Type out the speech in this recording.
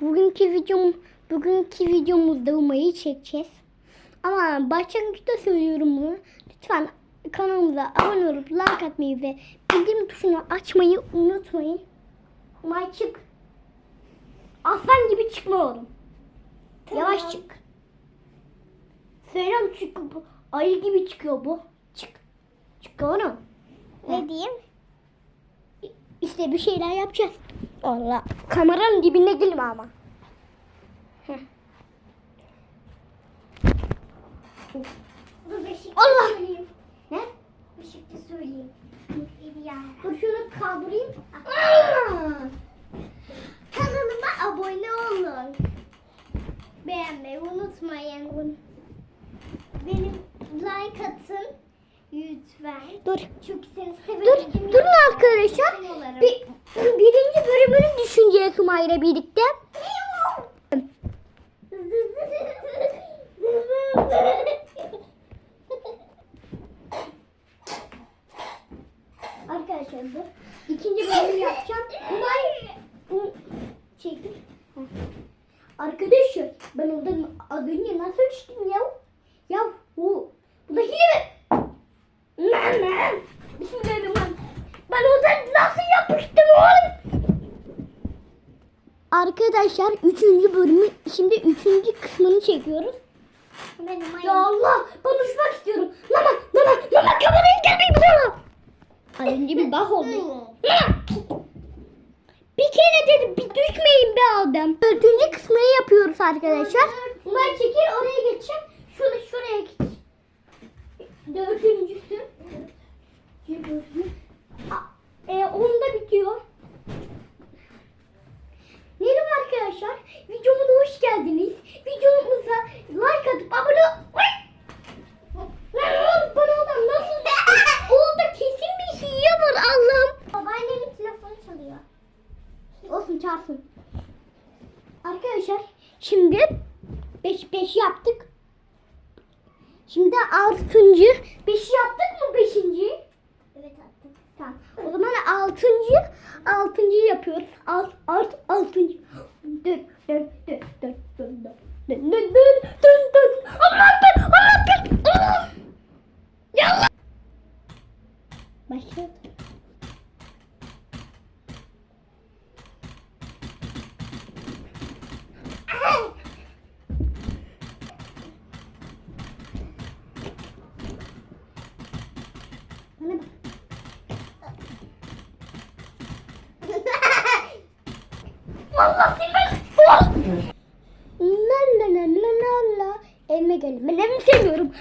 Bugünkü videom bugünkü videomuzda Umay'ı çekeceğiz. Ama başlangıçta söylüyorum bunu. Lütfen kanalımıza abone olup like atmayı ve bildirim tuşunu açmayı unutmayın. Umay çık. Aslan gibi çıkma oğlum. Yavaş çık. Söylüyorum çünkü bu ayı gibi çıkıyor bu. Çık. Çık oğlum. Ne diyeyim? İşte bir şeyler yapacağız. Allah. Kameranın dibine girme ama. Heh. Dur Beşiktaş Allah! söyleyeyim. Ne? Beşiktaş söyleyeyim. İyi ya. Dur şunu kaldırayım. Kanalıma abone olun. Beğenmeyi unutmayın. Benim like atın. Lütfen. Dur. Çünkü seni Dur. severim. Durun arkadaşlar. Bir, birinci bölümünü düşüneceğiz Umay'la birlikte. Arkadaşlar dur. İkinci bölümü yapacağım. Umay. Um, çekil. Heh. Arkadaşlar ben oradan az önce nasıl düştüm ya? Ya bu. Bu da hile mi? Mama. Bismillahirrahmanirrahim. Ben oradan nasıl yapıştım oğlum? Arkadaşlar üçüncü bölümü şimdi üçüncü kısmını çekiyoruz. Benim Ya Allah konuşmak istiyorum. Mama mama mama kamerayı gelmeyi bırak. Az önce bir bah oldu. Bir kere dedim bir düşmeyin be adam. Dördüncü kısmını yapıyoruz arkadaşlar. Bunlar çekil oraya geçeceğim. Şurada şuraya geç. Dördüncüsü. Dördüncü. kalsın. Arkadaşlar şimdi 5 5 yaptık. Şimdi 6. 5 yaptık mı 5. Tamam. O zaman 6. 6. yapıyoruz. Alt alt 6. Dön dön dön dön dön dön. Dön dön dön dön dön. Dön. Allah dön. Yallah. Başladı. La la la la la la Evime geldim. Ben seviyorum.